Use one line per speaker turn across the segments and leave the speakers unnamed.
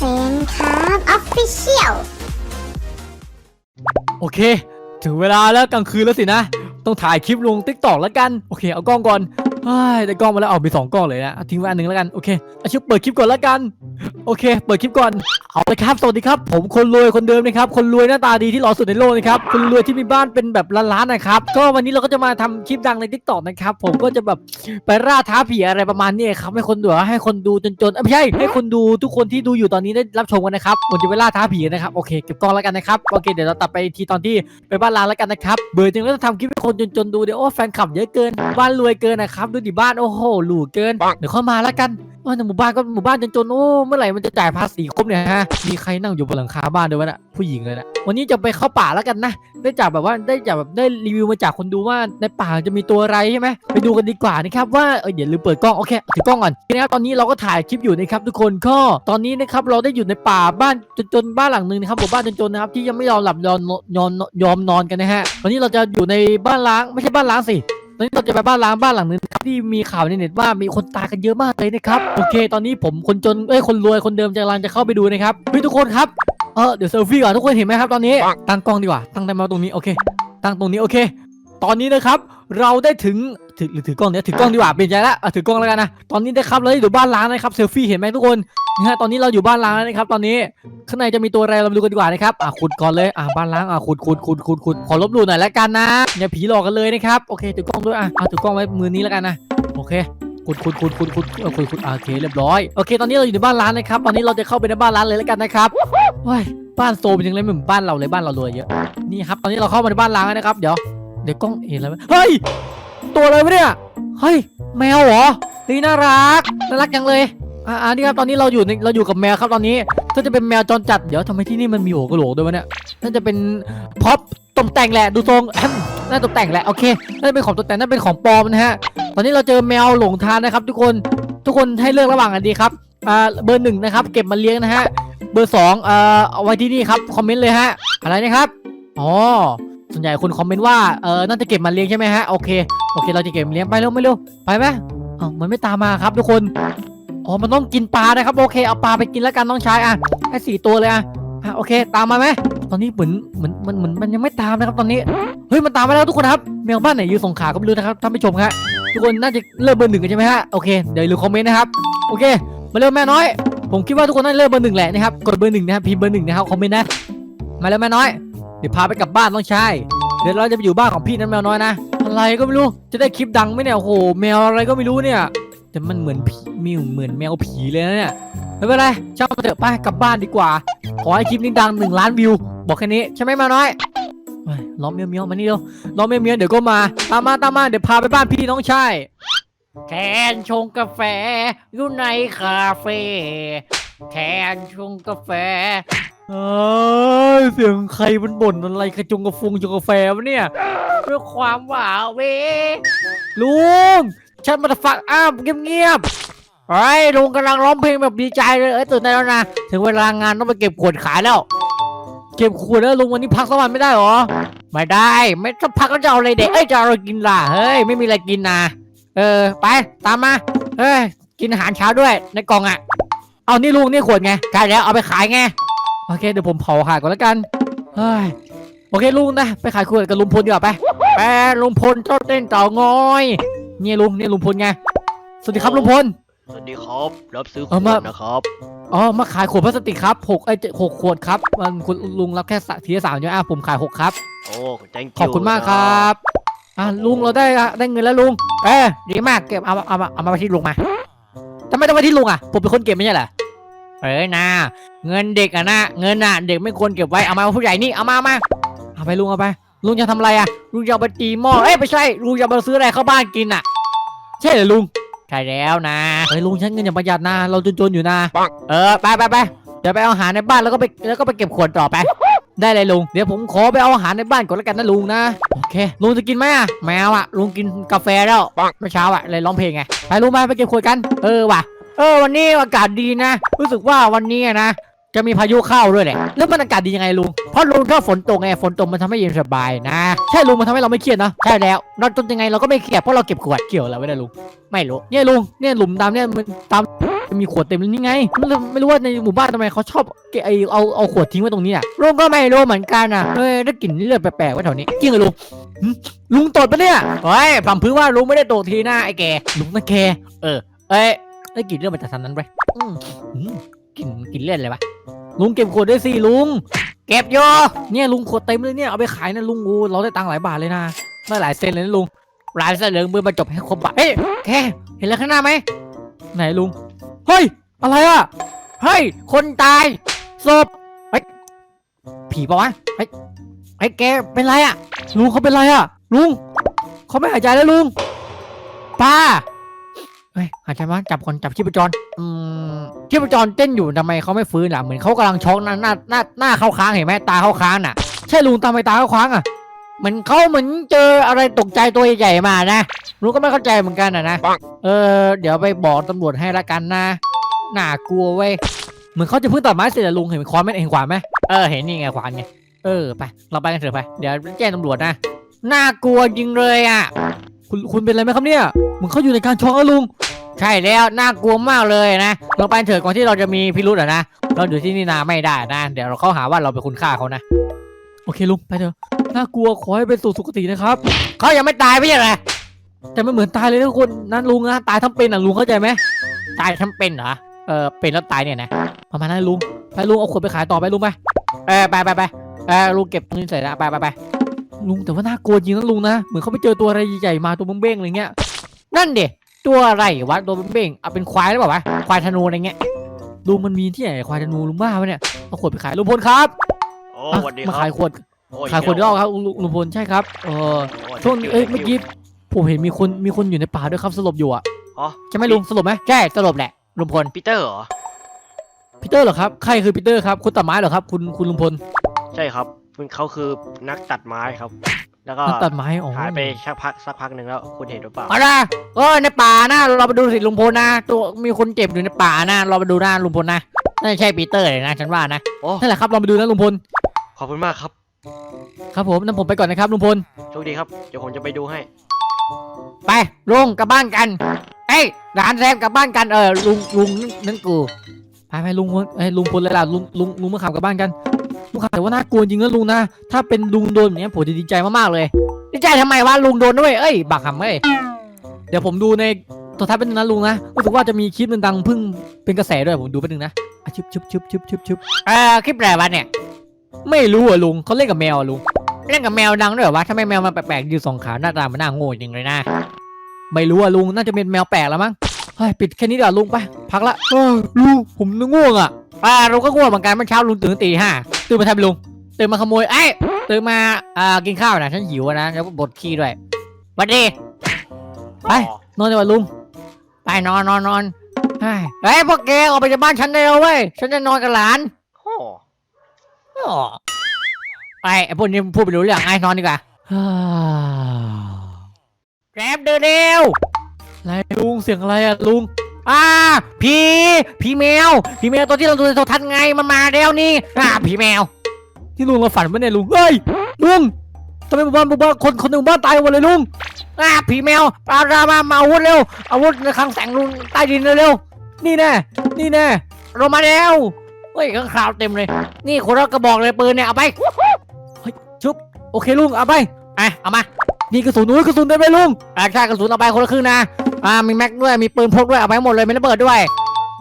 ซนครับออฟฟิเชียล
โอเค ถึงเวลาแล้วกลางคืนแล้วสินะ ต้องถ่ายคลิปลงติ๊กตอกแล้วกัน โอเค เอากล้องก่อน เฮ้ยได้กล้องมาแล้วเอาไปสองกล้องเลยนะทิ้งไว้อันหนึ่งแล้วกันโอเคเอาชิปเปิดคลิปก่อนแล้วกัน โอเค เปิดคลิปก่อนเอาเลยครับสวัสดีครับ ผมคนรวยคนเดิมนะครับคนรวยหน้าตาดีที่หล่อสุดในโลกนะครับคนรวยที่มีบ้านเป็นแบบล้านๆนะครับก็วันนี้เราก็จะมาทำคลิปดังในทิกตอกนะครับผมก็จะแบบไปล่าท้าผีอะไรประมาณนี้ครับให้คนดูให้คนดูจนๆอ้ยไม่ใช่ให้คนดูทุกคนที่ดูอยู่ตอนนี้ได้รับชมกันนะครับผมจะไปล่าท้าผีนะครับโอเคเก็บกล้องแล้วกันนะครับโอเคเดี๋ยวเราตัดไปทีตอนที่ไปบ้านล้างแล้วกันนะครับเบื่อจริงแล้วจะทำคลิปให้คนจนๆดูเดี๋ยวโอ้แฟนคลับเยอะเกินบ้านรวยเกินนะครับดูดิบ้านโอ้โหหรูเกินเดี๋ยวเข้ามาแล้วกันว่าในหมู่บ้านก็หมู่บ้านจนๆโอ้เมื่อไหร่มันจะจ่ายภาษีครบเนี่ยฮะมีใครนั่งอยู่บนหลังคาบ้านด้วยวะน่ะผู้หญิงเลยนะวันนี้จะไปเข้าป่าแล้วกันนะได้จากแบบว่าได้จากแบบได้รีวิวมาจากคนดูว่าในป่าจะมีตัวอะไรใช่ไหมไปดูกันดีกว่านะครับว่าเออเดี๋ยวลืมเปิดกล้องโอเคถือกล้องก่อนนะครับตอนนี้เราก็ถ่ายคลิปอยู่นะครับทุกคนก็ตอนนี้นะครับเราได้อยู่ในป่าบ้านจนๆบ้านหลังหนึ่งนะครับหมู่บ้านจนๆนะครับที่ยังไม่ยอมหลับยอมยอมยอมนอนกันนะฮะวันนี้เราจะอยู่ในบ้านล้างไม่ใช่บ้านล้างสิ ตอนนี้เราจะไปบ้านล้างบ้านหลังนึงนะครับที่มีข่าวในเน็ตว่ามีคนตายกันเยอะมากเลยนะครับโอเค ตอนนี้ผมคนจนเอ้ยคนรวยคนเดิมจะกำลังจะเข้าไปดูนะครับเฮ้ยทุกคนครับเออเดี๋ยวเซลฟี่ก่อนทุกคนเห็นไหมครับตอนนี้ตั้งกล้องดีกว่าตั้งได้มาตรงนี้โอเคตั้งตรงนี้โอเค ตอนนี้นะครับ เราได้ถึงถือหรือถือกล้องเนี่ยถือกล้องดีกว่าเปลี่ยนใจละอะถือกล้องแล้วกันนะตอนนี้นะครับเราได้อยู่บ้านล้างนะครับเซลฟี่เห็นไหมทุกคนนะฮะตอนนี้เราอยู่บ้านล้างแล้วนะครับ ตอนนี้ข้างในจะมีตัวอะไรเรามาดูกันดีกว่านะครับอะขุดก่อนเลยอะบ้านล้างอะขุดขุดขุดขุดขุดขอลบหลู่หน่อยแล้วกันนะอย่าผีหลอกกันเลยนะครับโอเคถือกล้องด้วยอะเอาถือกล้องไว้มือนี้แล้วกันนะโอเคขุดขุดขุดขุดขุดเออขุดขุดอะโอเคเรียบร้อยโอเค ตอนนี้เราอยู่ในบ้านล้างนะครับตอนนี้เราจะเข้าไปในบ้านล้างเลยแล้วกันนะครับโอ้ยบ้านโซมจังเลยไม่เหมือนบ้านเราเลยบ้านเรารวยเยอะนี่ครับตอนนี้เราเข้ามาในบ้านล้างแล้วนะครับเดี๋ยว เดี๋ยวกล้องเห็นแล้วไหมเฮ้ย ตัวอะไรวะเนี่ย เฮ้ย แมวเหรอนี่น่ารัก น่ารักจังเลย อ่าอ่านี่ครับ ตอนนี้เราอยู่ในเราอยู่กับแมวครับตอนนี้ก็จะเป็นแมวจรจัด เดี๋ยวทำไมที่นี่มันมีหัวกะโหลกด้วยวะเนี่ย น่าจะเป็นพ็อปตกแต่งแหละ ดูทรงแอมน่าตกแต่งแหละ โอเค น่าจะเป็นของตกแต่ง น่าเป็นของปลอมนะฮะ ตอนนี้เราเจอแมวหลงทางนะครับ ทุกคน ทุกคนให้เลือกระหว่างอันดีครับ อ่า เบอร์หนึ่งนะครับ เก็บมาเลี้ยงนะฮะ เบอร์สองเอ่อ เอาไว้ที่นี่ครับ คอมเมนต์เลยฮะ อะไรนะครับ อ๋อ ส่วนใหญ่คนคอมเมนต์ว่าเออน่าจะเก็บมาเลี้ยงใช่ไหมฮะโอเคโอเค เราจะเก็บมาเลี้ยงไปเร็วไม่เร็วไปไหมอ้าวมันไม่ตามมาครับทุกคนอ๋อมันต้องกินปลานะครับโอเคเอาปลาไปกินแล้วกันน้องชายอะให้สี่ตัวเลยอะอะโอเค ตามมาไหมตอนนี้เหมือนเหมือนมันเหมือนมันยังไม่ตามนะครับตอนนี้เฮ้ยมันตามมาแล้วทุกคนครับแมวบ้านไหนอยู่สงขาก็ไม่รู้นะครับท่านผู้ชมครับทุกคนน่าจะเริ่มเบอร์หนึ่งกันใช่ไหมฮะโอเคเดี๋ยวลืมคอมเมนต์นะครับโอเค มาเร็วแม่น้อย ผมคิดว่าทุกคนน่าจะเริ่มเบอร์หนึ่งแหละนะครับกดเบอร์หนึ่งนะครับพิมพ์เบอร์หนึ่งนะครับคอมเมนต์นะมาเร็วแม่น้อย เดี๋ยวพาไปกลับบ้านน้องชายเดี๋ยวเราจะไปอยู่บ้านของพี่นั้นแมวน้อยนะ อะไรก็ไม่รู้ จะได้คลิปดังไหมเนี่ย โอ้โห แมวอะไรก็ไม่รู้เนี่ย แต่มันเหมือนผีมีเหมือนแมวผีเลยนะเนี่ย ไม่เป็นไรช่างมันเถอะไปกลับบ้านดีกว่า ขอให้คลิปนี้ดังหนึ่งล้านวิว บอกแค่นี้ใช่ไหมแมวน้อยเฮ้ยล้อมเมียวเมียวมานี่เร็วล้อมเมียวเมียวเดี๋ยวก็มา ตามมาตามมาเดี๋ยวพาไปบ้านพี่น้องชายแทนชงกาแฟอยู่ในคาเฟ่แทนชงกาแฟ เอ้ยเสียงใครมันบ่นอะไรกระจงกระฟงจงกาแฟวะเนี่ยเพื่อความหวาเวลุงฉันมาฟังอ้ามเงียบๆไอ้ยลุงกำลังร้องเพลงแบบดีใจเลยเอ้ยตื่นได้แล้วนะถึงเวลางานต้องไปเก็บขวดขายแล้ว เก็บขวดแล้วลุงวันนี้พักสักวันไม่ได้หรอ ไม่ได้ ไม่ถ้าพักแล้วจะเอาอะไรเด็กเอ้ยจะเอาอะไรกินล่ะเฮ้ยไม่มีอะไรกินนะเออไปตามมาเฮ้ยกินอาหารเช้าด้วยในกล่องอะ เอานี่ลุงนี่ขวดไงใช่แล้วเอาไปขายไง โอเคเดี๋ยวผมเผาขายก่อนแล้วกันเฮ้ยโอเคลุงนะ ไปขายขวดกับลุงพลดีกว่าไปไปลุงพลเจ้าเต้นเต่างอยเนี่ยลุงเนี่ยลุงพลไงสวัสดีครับลุงพล
สวัสดีครับ รับซื้อข
เอา
ว
มา
ดนะครับ
อ๋อมาขายขวดพลาสติกครับหกไอ้ยเจ็ดหกขวดครับ มันคุณลุงรับแค่สะทีละสามใช่ไหมอะผมขายหกครับ
โอ้ thank you
ขอบคุณมากครับอะลุงเราได้ได้เงินแล้วลุงเออดีมากเก็บเอามาเอามาเอามาไว้ที่ลุงมาทำไมต้องไว้ที่ลุงอะผมเป็นคนเก็บไม่ใช่เหรอ เอ้ยนะเงินเด็กอะนะเงินอะเด็กไม่ควรเก็บไว้เอามาผู้ใหญ่นี่เอามามาเอาไปลุงเอาไป ลุงจะทำอะไรอะลุงจะเอาไปตีหม้อเอ้ยไม่ใช่ลุงจะเอามาซื้ออะไรเข้าบ้านกินอะใช่เหรอลุงใช่แล้วนะเฮ้ยลุงใช้เงินอย่างประหยัดนะเราจนๆอยู่นะเออไปไปไปเดี๋ยวไปเอาอาหารในบ้านแล้วก็ไปแล้วก็ไปเก็บขวดต่อไป ได้เลยลุงเดี๋ยวผมขอไปเอาอาหารในบ้านก่อนแล้วกันนะลุงนะโอเคลุงจะกินไหมอะแมวอะลุงกินกาแฟแล้วเมื่อเช้าอะเลยร้องเพลงไงไปลุงมาไปเก็บขวดกัน เออว่ะ เออวันนี้อากาศดีนะ รู้สึกว่าวันนี้นะ จะมีพายุเข้าด้วยแหละแล้วมันอากาศดียังไงลุงเพราะลุงชอบฝนตกไงฝนตกมันทำให้เย็นสบายนะ ใช่ลุงมันทำให้เราไม่เครียดนะใช่แล้วเราจนยังไงเราก็ไม่เครียดเพราะเราเก็บขวดเกี่ยวอะไรไว้ได้ลุงไม่รู้เนี่ยลุงเนี่ยหลุมดำเนี่ยมันตามมีขวดเต็มเลยนี่ไงไม่รู้ไม่รู้ว่าในหมู่บ้านทำไมเขาชอบเก็บไอเอาเอาขวดทิ้งไว้ตรงนี้อะลุงก็ไม่รู้เหมือนกันอะเฮ้ยได้กลิ่นเลือดแปลกๆไว้แถวนี้จริงเหรอลุงหึลุงตดปะเนี่ยเฮ้ยผมพึ่งว่าลุงไม่ได้ตดทีหน้าไอ้แกลุงนั่นแกเออเอ้ย ได้กลิ่นเลือดมาจากทางนั้นไปอืมอืมกลิ่นกลิ่นเลือดอะไรวะลุงเก็บขวดด้วยสิลุง เก็บอยู่เนี่ยลุงขวดเต็มเลยเนี่ยเอาไปขายนะลุงโอ้เราได้ตังค์หลายบาทเลยนะได้หลายเซนเลยนะลุงร้านเสลืองมือมาจบให้ครบบาทเฮ้ยแกเห็นแล้วข้างหน้าไหมไหนลุงเฮ้ยอะไรอะเฮ้ยคนตายศพเฮ้ยผีปะวะเฮ้ยเฮ้ยแกเป็นไรอะลุงเขาเป็นไรอะลุงเขาไม่หายใจแล้วลุงป้า เฮ้ยหายใจมาจับคนจับชีพจร อืมชีพจรเต้นอยู่ทำไมเขาไม่ฟื้นล่ะเหมือนเขากำลังช็อกหน้าหน้าหน้าหน้าเข้าค้างเห็นไหมตาเข้าค้างน่ะ ใช่ลุงตาไม่ตาเข้าค้างอะเหมือนเขาเหมือนเจออะไรตกใจตัวใหญ่ๆมานะลุงก็ไม่เข้าใจเหมือนกันอะนะเออเดี๋ยวไปบอกตำรวจให้ละกันนะน่ากลัวเว้ยเหมือนเขาจะเพิ่งตัดไม้เสร็จลุงเห็นขวานไหมเห็นขวานไหมเออเห็นนี่ไงขวานไงเออไปเราไปกันเถอะไปเดี๋ยวแจ้งตำรวจนะน่ากลัวจริงเลยอะ คุณคุณเป็นอะไรไหมครับเนี่ย เหมือนเขาอยู่ในการช็อกแล้วลุง ใช่แล้วน่ากลัวมากเลยนะเราไปเถอะก่อนที่เราจะมีพิรุธอะนะเราอยู่ที่นี่นานไม่ได้นะ เดี๋ยวเราเขาหาว่าเราเป็นคนฆ่าเขานะโอเคลุงไปเถอะน่ากลัวขอให้เป็นสู่สุคตินะครับ เขายังไม่ตายไม่ใช่เหรอแต่ไม่เหมือนตายเลยนะทุกคนนั่นลุงนะตายทั้งเป็นอะลุงเข้าใจไหมตายทั้งเป็นเหรอเออเป็นแล้วตายเนี่ยนะประมาณนั้นลุงไปลุงเอาขวดไปขายต่อไปลุงไปเออไปไปไปเออลุงเก็บเงินเสร็จแล้วไปไปไปลุงแต่ว่าน่ากลัวจริงนะลุงนะเหมือนเขาไปเจอตัวอะไรใหญ่ๆมาตัวเบ้งๆอะไรเงี้ย นั่นเด็ตัวอะไรวะตัวเบ้งๆเอาเป็นควายหรือเปล่าวะควายธนูอะไรเงี้ยลุงมันมีที่ไหนควายธนูลุงบ้าวะเนี่ยเอาขวดไปขายลุงพลครับ
โอ้
อะ
สวัสดี
มา
ครั
ขาย
บ
ขวด
โอ้
ขายขวดอีกรอบครับลุงลุงพลใช่ครับเออ
โอ้
ช่วงนี้เอ้ยเมื่อกี้ผมเห็นมีคนมีคนอยู่ในป่าด้วยครับสลบอยู่อะ
อ๋อ
ใช่ไหมลุงสลบไหมใช่สลบแหละลุงพล
ปีเตอร์เหรอ
พีเตอร์เหรอครับใครคือพีเตอร์ครับคุณตัดไม้เหรอครับคุณคุณลุงพล
ใช่ครับมันเขาคือนักตัดไม้ครับ แล้วก็
นักตัดไม้อ๋อ
หายไปสักพักสักพักหนึ่งแล้วคุณเห็นหรือเปล่า
เอาละเออในป่านะเราไปดูสิลุงพลนะตัวมีคนเจ็บอยู่ในป่านะเราไปดูนะลุงพลนะน่าจะใช่ปีเตอร์เลยนะฉันว่านะ
โอ้
นั่นแหละครับเราไปดูนะลุงพล
ขอบคุณมากครับ
ครับผมนั่นผมไปก่อนนะครับลุงพล
โชคดีครับเดี๋ยวผมจะไปดูให้
ไปลุงกลับบ้านกันเอ้ยหลานแซมกลับบ้านกันเออลุงลุงนั่นนั่นกูไปไปลุงพลเอ้ยลุงพลเลยล่ะลุงลุงลุงมาขับกลับบ้านกัน ลุงขับแต่ว่าน่ากลัวจริงนะลุงนะ ถ้าเป็นลุงโดนอย่างเนี้ยผมจะดีใจมากๆเลย ดีใจทำไมวะลุงโดนด้วย เอ้ย บักหำเอ้ย เดี๋ยวผมดูในโทรทัศน์เป็นงนะลุงนะ รู้สึกว่าจะมีคลิปหนึงดังเพิ่งเป็นกระแสด้วยผมดูแป๊บนึงนะอะชึบชึบชึบชึบชึบชึบเอ่อคลิปอะไรวะเนี่ย ไม่รู้อะลุงเขาเล่นกับแมวอะลุง เล่นกับแมวดังด้วยเหรอวะทำไมแมวมันแปลกๆยืนสองขาหน้าตามันน่าโง่จริงเลยนะ ไม่รู้อะลุงน่าจะเป็นแมวแปลกแล้วมั้ง เฮ้ยปิดแค่นี้เดี๋ยวาลุงไป พักละเออลุงผมนึกง่วงอะ อ่าลุงก็ง่วงเหมือนกันเมื่อเช้าลุงตื่นตีห้าตื่นมาทำอะไรลุงตื่นมาขโมยเอ้ยตื่นมาอ่ากินข้าวนะฉันหิวอะนะแล้วก็บดขี้ด้วยหวัสดีไปนอนดีกว่าลุงไปนอนนอนนอนเฮ้ยเฮ้ยพวกแกออกไปจากบ้านฉันได้แล้วเว้ยฉันจะนอนกับหลาน
โอ้
อ๋อไอ้ไอ้พวกนี้พูดไปรู้เรื่องไอ้นอนดีกว่าแกรบเดินเร็วอะไรลุงเสียงอะไรอะลุง อ่าผีผีแมวผีแมวตัวที่เราดูในโทรทัศน์ไงมันมาแล้วนี่อ่าผีแมว ที่ลุงเราฝันปะเนี่ยลุงเฮ้ยลุงทำไมหมู่บ้านหมู่บ้านคนคนในหมู่บ้านตายหมดเลยลุงอ่าผีแมวปลารามามาอาวุธเร็วอาวุธในคลังแสงลุงใต้ดินเร็วๆนี่แน่นี่แน่ลงมาแล้วเฮ้ยข้างคราวเต็มเลย นี่คนละกระบอกเลยปืนเนี่ยเอาไปเฮ้ยชุบโอเคลุงเอาไปอะเอามานี่กระสุนนู้นกระสุนได้ไหมลุงอ่าใช่กระสุนเอาไปคนละครึ่งนะ อ่ามีแม็กด้วยมีปืนพกด้วยเอาไปหมดเลยไม่ระเบิดด้วย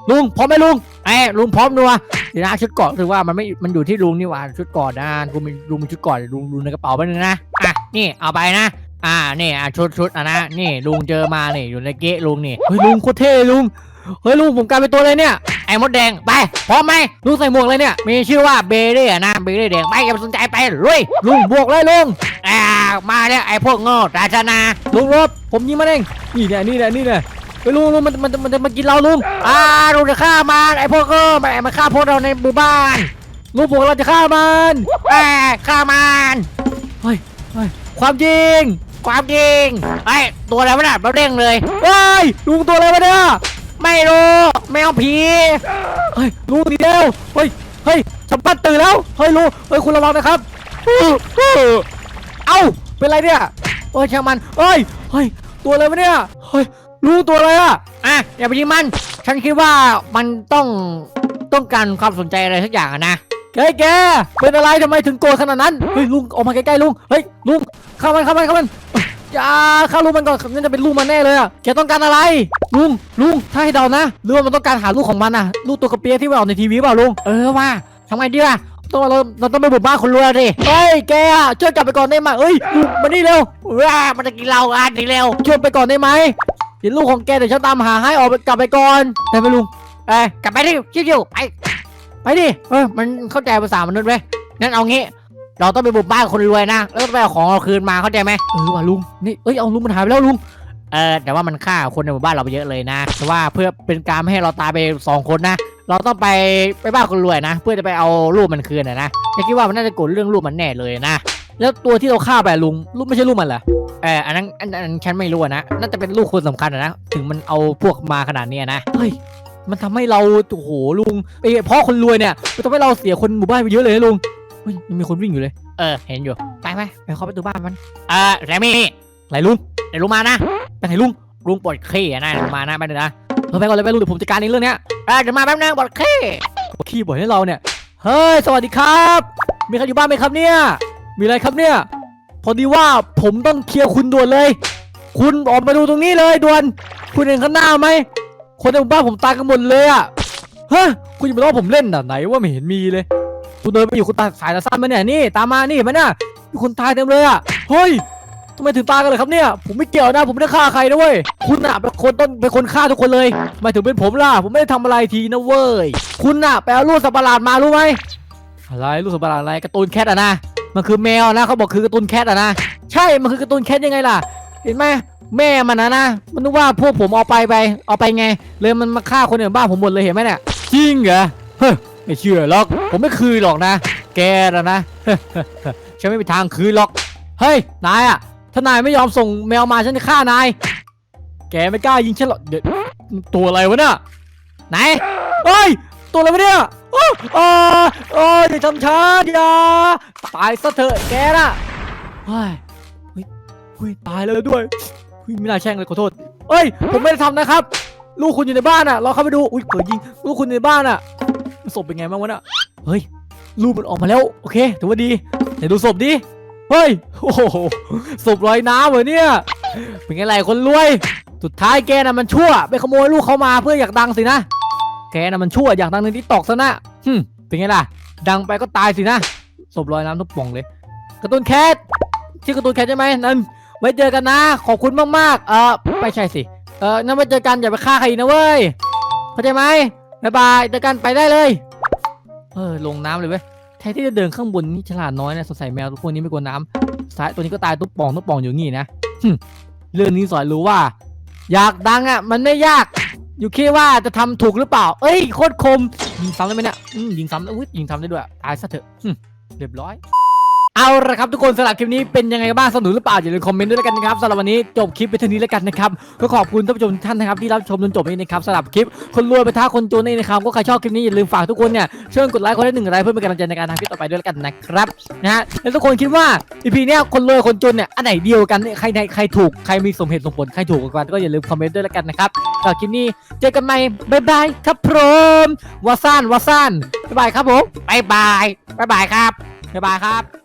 ลุงพร้อมไหมลุงไอ้ยลุงพร้อมนัวเดี๋ยวนะชุดเกาะถือว่ามันไม่มันอยู่ที่ลุงนี่หว่าชุดเกาะนะลุงมีลุงมีชุดเกาะเดี๋ยวลุงลุงในกระเป๋าไปหนึงนะอะนี่เอาไปนะ อ่านี่อะชุดชุดอะนะนี่ลุงเจอมานี่อยู่ในเก๊ะลุงนี่เฮ้ยลุงโคตรเท่ลุงเฮ้ยลุงผมกลายเป็นตัวเลยเนี่ยไอ้มดแดงไปพร้อมไหมลุงใส่หมวกเลยเนี่ยมีชื่อว่าเบเร่อะนะเบเร่แดงไปอย่าไปสนใจไปลุยลุงบวกเลยลุงอ่า มาแล้วไอ้พวกโง่ราชนาลุงรบผมยิงมันเองนี่แหละนี่แหละนี่แหละไปลุงลุงมันมันมันจะมากินเราลุงอ่าลุงจะฆ่ามันไอ้พวกโง่มันมาฆ่าพวกเราในหมู่บ้านลุงพวกเราจะฆ่ามันแอบฆ่ามันเฮ้ยเฮ้ยความจริง ความจริงไอ้ยตัวอะไรวะเนี่ยเราเด้งเลยเฮ้ยลุงตัวอะไรวะเนี่ยไม่รู้แมวผีเฮ้ยลุงหนีเร็วเฮ้ยเฮ้ยเฮ้ยชาวบ้านตื่นแล้วเฮ้ยลุงเฮ้ยคุณระวังนะครับอื้ออื้อ เอ้า เป็นไรเนี่ยโอ้ยช่างมันเฮ้ย เฮ้ย ตัวอะไรวะเนี่ย เฮ้ยลุงตัวอะไรอะ
อะ อย่าไปยิงมัน ฉันคิดว่ามันต้องต้องการความสนใจอะไรสักอย่างอะนะ
แกแกเป็นอะไรทำไมถึงโกรธขนาดนั้น เฮ้ยลุงออกมาใกล้ๆลุง เฮ้ยลุงเข้ามันเข้ามันเข้ามันเอ้ยอย่าเข้าลุงมันก่อนนั่นจะเป็นลูกมันแน่เลยอะแกต้องการอะไร ลุงลุงถ้าให้เดานะหรือว่ามันต้องการหาลูกของมันอะลูกตัวกระเปียที่ว่าออกในทีวีเปล่าลุง
เออว่าทำไงดีล่ะ
ต้องเราเราต้องไปบุกบ้านคนรวยดิเฮ้ยแกอะช่วยกลับไปก่อนได้ไหมเอ้ยมานี่เร็ว
ว้ามันจะกินเราอะทีเร็ว
ช่วยไปก่อนได้ไหมเดี๋ยวลูกของแกเดี๋ยวฉันตามหาให้ออกไปกลับไปก่อนได้ไหมลุง
เอ้กลับไปดิชิวๆไป
ไปดิ
เออมันเข้าใจภาษามนุษย์ไหมงั้นเอางี้ เราต้องไปบุกบ้านคนรวยนะแล้วก็ไปเอาของเราคืนมาเข้าใจไหม
เออว่ะลุงนี่เอ้ยเอาลุงมันหายไปแล้วลุง
เออแต่ว่ามันฆ่าคนในหมู่บ้านเราไปเยอะเลยนะแต่ว่าเพื่อเป็นการไม่ให้เราตายไปสองคนนะ เราต้องไปไปบ้านคนรวยนะ เพื่อจะไปเอารูปมันคืนนะนะฉันคิดว่ามันน่าจะโกรธเรื่องรูปมันแน่เลยนะ
แล้วตัวที่เราฆ่าไปลุงลูกไม่ใช่ลูกมันเหรอ
เอออันนั้นอันนั้นฉันไม่รู้นะน่าจะเป็นลูกคนสำคัญนะถึงมันเอาพวกมาขนาดนี้นะ
เฮ้ยมันทำให้เราโอ้โหลุงไอ้พ่อคนรวยเนี่ยมันทำให้เราเสียคนหมู่บ้านไปเยอะเลยนะลุงเฮ้ยยังมีคนวิ่งอยู่เลย
เออเห็นอยู่
ไปไปไปเข้าประตูบ้านมัน
เออแรมี่
ไหนลุง
เดี๋ยวลุงมานะ
ไปไหนลุง
ลุงปวดขี้อะนะลุงมานะไปเลยนะ
เออไปก่อนเลยไปลุงเดี๋ยวผมจัดการเองเรื่องเนี้ย
เออเดี๋ยวมาแป๊บนึงปวดขี้
ขี้บ่อยให้เราเนี่ย เฮ้ย สวัสดีครับ มีใครอยู่บ้านไหมครับเนี่ย มีอะไรครับเนี่ย พอดีว่าผมต้องเคลียร์คุณด่วนเลย คุณออกมาดูตรงนี้เลยด่วน คุณเห็นข้างหน้าไหม คนในหมู่บ้านผมตายกันหมดเลยอะฮะคุณจะมาล่อผมเล่นอะไหนว่าไม่เห็นมีเลย คุณเดินไปอยู่คุณตาสายตาสั้นมาเนี่ยนี่ตามมานี่เห็นไหมเนี่ยมีคนตายเต็มเลยอะเฮ้ย ทำไมถึงตายกันเลยครับเนี่ย ผมไม่เกี่ยวนะ ผมไม่ได้ฆ่าใครนะเว้ย คุณอะเป็นคนต้นเป็นคนฆ่าทุกคนเลยหมายถึงเป็นผมล่ะ ผมไม่ได้ทำอะไรทีนะเว้ย คุณอะไปเอาลูกสัตว์ประหลาดมารู้ไหมอะไรลูกสัตว์ประหลาดอะไรการ์ตูนแคทอะนะ มันคือแมวนะเขาบอกคือการ์ตูนแคทอะนะ ใช่ มันคือการ์ตูนแคทยังไงล่ะ เห็นไหมแม่มันนะนะ มันนึกว่าพวกผมเอาไปไป เอาไปไง เลยมันมาฆ่าคนอื่นบ้านผมหมดเลยเห็นไหมเนี่ยจริงเหรอ เฮ้ยไม่เชื่อหรอก ผมไม่คืนหรอกนะ แกนะนะฉันไม่มีทางคืนหรอก เฮ้ย นายอะ ถ้านายไม่ยอมส่งแมวมาฉันจะฆ่านาย แกไม่กล้ายิงฉันหรอกเดี๋ยวตัวอะไรวะเนี่ย
ไหน
เฮ้ย ตัวอะไรวะเนี่ยโอ้โอ้โอ้ยอย่าทำช้าอย่าตายซะเถอะแกน่ะเฮ้ยเฮ้ยเฮ้ยตายแล้วด้วยเฮ้ยไม่น่าแช่งเลยขอโทษเอ้ย ผมไม่ได้ทำนะครับ ลูกคุณอยู่ในบ้านอะเราเข้าไปดูอุ้ยเปิดยิงลูกคุณในบ้านอะศพเป็นไงบ้างวะน่ะเฮ้ยลูกมันออกมาแล้ว โอเค ถือว่าดีไหนดูศพดิ เฮ้ย โอ้โหศพลอยน้ำเหรอเนี่ย เป็นไงไรคนรวย สุดท้ายแกน่ะมันชั่ว ไปขโมยลูกเขามาเพื่ออยากดังสินะ แกน่ะมันชั่วอยากดังในทิกตอกซะนะหึมเป็นไงล่ะ ดังไปก็ตายสินะศพลอยน้ำทุกป่องเลยกร์ตูนแคทชื่อกร์ตูนแคทใช่ไหมนั่นไว้เจอกันนะ ขอบคุณมากๆ เออไม่ใช่สิ เออนั่นไว้เจอกันอย่าไปฆ่าใครนะเว้ย เข้าใจไหมบ๊ายบายเจอกันไปได้เลย เออลงน้ำเลยเว้ย แทนที่จะเดินข้างบนนี่ฉลาดน้อยนะสงสัยแมวพวกนี้ไม่กลัวน้ำสายตัวนี้ก็ตายตุ๊บป่องตุ๊บป่องอยู่งี้นะเรื่องนี้สอนรู้ว่า อยากดังอะ มันไม่ยาก อยู่แค่ว่าจะทำถูกหรือเปล่า เอ้ยโคตรคมยิงซ้ำได้ไหมเนี่ยยิงซ้ำได้อุ้ยยิงซ้ำได้ด้วยตายซะเถอะเรียบร้อย เอาละครับทุกคนสำหรับคลิปนี้เป็นยังไงบ้างสนุกหรือเปล่าอย่าลืมคอมเมนต์ด้วยแล้วกันนะครับสำหรับวันนี้จบคลิปไปเท่านี้แล้วกันนะครับก็ขอบคุณท่านผู้ชมทุกท่านนะครับที่รับชมจนจบนี้นะครับสำหรับคลิปคนรวยไปท้าคนจนนี่นะครับก็ใครชอบคลิปนี้อย่าลืมฝากทุกคนเนี่ยช่วยกดไลค์คนละหนึ่งไลค์เพื่อเป็นกำลังใจในการทำคลิปต่อไปด้วยแล้วกันนะครับนะฮะแล้วทุกคนคิดว่าอีพีเนี้ยคนรวยคนจนเนี่ยอันไหนเดียวกันนี่ใครใครถูกใครมีสมเหตุสมผลใครถูกกว่ากันก็อย่าลืมคอมเมนต์ด้วยแล้วกันนะครับสำหรับคลิปนี้เจอกันใหม่บ๊ายบายครับผมวาซานวาซานบ๊ายบายครับผม
บายบายบายบายครับ
บ๊ายบายครับ